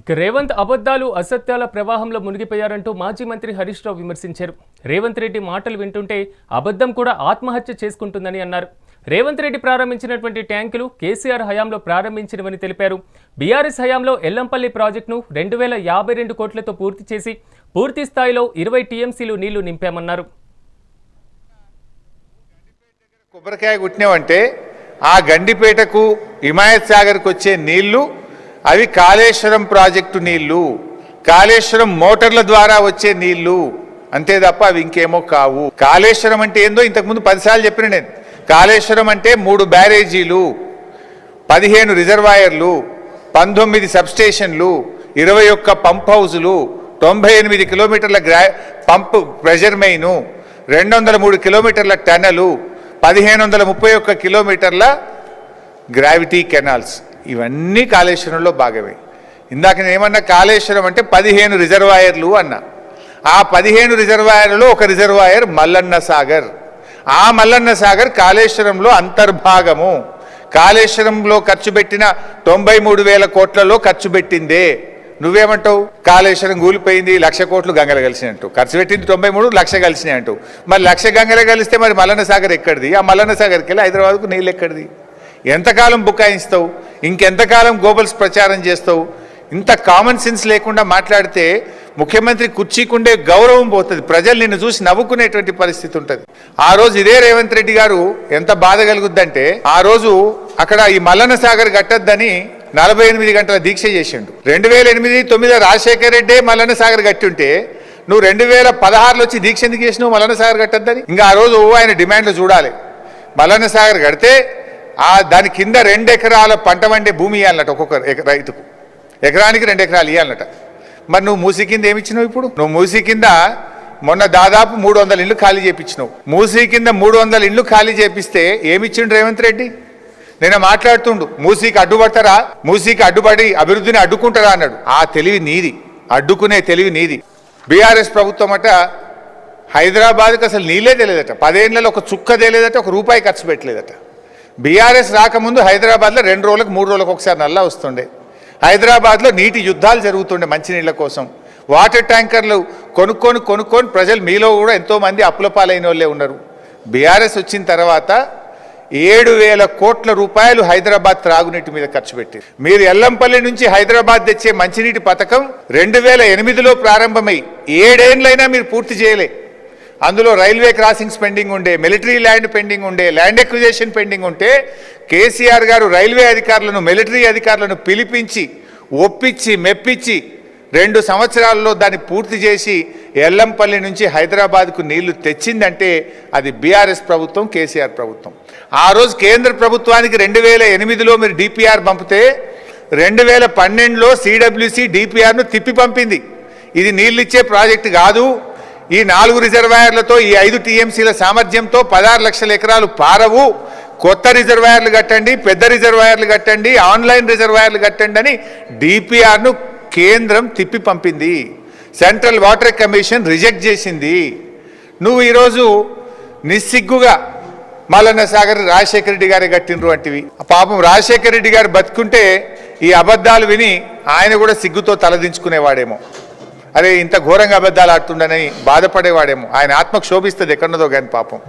ఇక రేవంత్ అబద్ధాలు అసత్యాల ప్రవాహంలో మునిగిపోయారంటూ మాజీ మంత్రి హరీష్ రావు విమర్శించారు. రేవంత్ రెడ్డి మాటలు వింటుంటే అబద్ధం కూడా ఆత్మహత్య చేసుకుంటుందని అన్నారు. రేవంత్ రెడ్డి ప్రారంభించినటువంటి ట్యాంకులు కేసీఆర్ హయాంలో ప్రారంభించినవని తెలిపారు. బీఆర్ఎస్ హయాంలో ఎల్లంపల్లి ప్రాజెక్టును రెండు వేల యాభై రెండు కోట్లతో పూర్తి చేసి పూర్తి స్థాయిలో ఇరవై టీఎంసీలు నీళ్ళు నింపామన్నారు. కొబ్బరికాయ కుట్టినామంటే ఆ గండిపేటకు హిమాయత్ సాగర్కి వచ్చే నీళ్ళు అవి కాళేశ్వరం ప్రాజెక్టు నీళ్ళు కాళేశ్వరం మోటార్ల ద్వారా వచ్చే నీళ్ళు అంతే తప్ప అవి ఇంకేమో కావు. కాళేశ్వరం అంటే ఏందో ఇంతకుముందు పదిసార్లు చెప్పిన నేను. కాళేశ్వరం అంటే మూడు బ్యారేజీలు పదిహేను రిజర్వాయర్లు పంతొమ్మిది సబ్స్టేషన్లు ఇరవై ఒక్క పంప్ హౌజులు తొంభై ఎనిమిది కిలోమీటర్ల గ్రా పంప్ ప్రెషర్ మెయిను రెండు వందల మూడు కిలోమీటర్ల టనలు పదిహేను వందల ముప్పై ఒక్క కిలోమీటర్ల గ్రావిటీ కెనాల్స్. ఇవన్నీ కాళేశ్వరంలో భాగమే. ఇందాక నేనేమన్నా కాళేశ్వరం అంటే పదిహేను రిజర్వాయర్లు అన్నా. ఆ పదిహేను రిజర్వాయర్లలో ఒక రిజర్వాయర్ మల్లన్న సాగర్. ఆ మల్లన్న సాగర్ కాళేశ్వరంలో అంతర్భాగము. కాళేశ్వరంలో ఖర్చు పెట్టిన తొంభై మూడు వేల కోట్లలో ఖర్చు పెట్టిందే. నువ్వేమంటావు? కాళేశ్వరం కూలిపోయింది లక్ష కోట్లు గంగలు కలిసినట్టు. ఖర్చు పెట్టింది తొంభై మూడు లక్ష కలిసినాయి అంటూ. మరి లక్ష గంగలు కలిస్తే మరి మల్లన్న సాగర్ ఎక్కడిది? ఆ మల్లన్న సాగర్కి వెళ్ళి హైదరాబాద్కు నీళ్ళు ఎక్కడిది? ఎంతకాలం బుకాయిస్తావు ఇంకెంతకాలం గోబల్స్ ప్రచారం చేస్తావు? ఇంత కామన్ సెన్స్ లేకుండా మాట్లాడితే ముఖ్యమంత్రి కుర్చీకుండే గౌరవం పోతుంది. ప్రజలు నిన్ను చూసి నవ్వుకునేటువంటి పరిస్థితి ఉంటుంది. ఆ రోజు ఇదే రేవంత్ రెడ్డి గారు ఎంత బాధ కలుగుద్దంటే ఆ రోజు అక్కడ ఈ మల్లన సాగర్ కట్టద్దని నలభై ఎనిమిది గంటల దీక్ష చేసిండు. రెండు వేల ఎనిమిది తొమ్మిది రాజశేఖర రెడ్డే మల్లన సాగర్ కట్టి ఉంటే నువ్వు రెండు వేల పదహారులో వచ్చి దీక్ష ఎందుకు చేసినావు మల్లన సాగర్ కట్టద్దని? ఇంకా ఆ రోజు ఆయన డిమాండ్లు చూడాలి. మల్లన సాగర్ కడితే దాని కింద రెండు ఎకరాల పంట వండే భూమి ఇవ్వాలన్నట ఒక్కొక్క ఎక- రైతుకు. ఎకరానికి రెండు ఎకరాలు ఇవ్వాలన్నట మరి నువ్వు మూసి కింద ఏమిచ్చినావు ఇప్పుడు? నువ్వు మూసి కింద మొన్న దాదాపు మూడు వందల ఇల్లు ఖాళీ చేపించినావు మూసీ కింద మూడు వందల ఇల్లు ఖాళీ చేపిస్తే ఏమిచ్చిండు రేవంత్ రెడ్డి? నేను మాట్లాడుతుండు మూసీకి అడ్డుపడతారా? మూసీకి అడ్డుపడి అభివృద్ధిని అడ్డుకుంటారా అన్నాడు. ఆ తెలివి నీది. అడ్డుకునే తెలివి నీది. బీఆర్ఎస్ ప్రభుత్వం అట హైదరాబాద్కి అసలు నీళ్ళే తెలియదట. పదేళ్ళలో ఒక చుక్క తెలియదట ఒక రూపాయి ఖర్చు పెట్టలేదట. బీఆర్ఎస్ రాకముందు హైదరాబాద్లో రెండు రోజులకు మూడు రోజులకు ఒకసారి నల్లా వస్తుండే. హైదరాబాద్లో నీటి యుద్ధాలు జరుగుతుండే మంచినీళ్ళ కోసం. వాటర్ ట్యాంకర్లు కొనుక్కొని కొనుక్కొని ప్రజలు మీలో కూడా ఎంతోమంది అప్పుల పాలైన వాళ్ళే ఉన్నారు. బీఆర్ఎస్ వచ్చిన తర్వాత ఏడు వేల కోట్ల రూపాయలు హైదరాబాద్ త్రాగునీటి మీద ఖర్చు పెట్టారు మీరు ఎల్లంపల్లి నుంచి హైదరాబాద్ తెచ్చే మంచినీటి పథకం రెండు వేల ఎనిమిదిలో ప్రారంభమై ఏడేండ్లైనా మీరు పూర్తి చేయలే. అందులో రైల్వే క్రాసింగ్స్ పెండింగ్ ఉండే మిలిటరీ ల్యాండ్ పెండింగ్ ఉండే ల్యాండ్ ఎక్విజేషన్ పెండింగ్ ఉంటే కేసీఆర్ గారు రైల్వే అధికారులను మిలిటరీ అధికారులను పిలిపించి ఒప్పించి మెప్పించి రెండు సంవత్సరాల్లో దాన్ని పూర్తి చేసి ఎల్లంపల్లి నుంచి హైదరాబాద్కు నీళ్ళు తెచ్చిందంటే అది బీఆర్ఎస్ ప్రభుత్వం కేసీఆర్ ప్రభుత్వం. ఆ రోజు కేంద్ర ప్రభుత్వానికి రెండు వేల ఎనిమిదిలో మీరు డిపిఆర్ పంపితే రెండు వేల పన్నెండులో సిడబ్ల్యూసి డిపిఆర్ను తిప్పి పంపింది. ఇది నీళ్ళిచ్చే ప్రాజెక్టు కాదు. ఈ నాలుగు రిజర్వాయర్లతో ఈ ఐదు టీఎంసీల సామర్థ్యంతో పదహారు లక్షల ఎకరాలు పారవు. కొత్త రిజర్వాయర్లు కట్టండి పెద్ద రిజర్వాయర్లు కట్టండి ఆన్లైన్ రిజర్వాయర్లు కట్టండి అని డిపిఆర్ను కేంద్రం తిప్పి పంపింది. సెంట్రల్ వాటర్ కమిషన్ రిజెక్ట్ చేసింది. నువ్వు ఈరోజు నిస్సిగ్గుగా మల్లన్న సాగర్ రాజశేఖర రెడ్డి గారే కట్టినరు వంటివి పాపం రాజశేఖర రెడ్డి గారు బతుకుంటే ఈ అబద్ధాలు విని ఆయన కూడా సిగ్గుతో తలదించుకునేవాడేమో. అరే ఇంత ఘోరంగా అబద్ధాలు ఆడుతుండని బాధపడేవాడేమో. ఆయన ఆత్మకు శోభిస్తుంది ఎక్కడున్నదో కానీ పాపం.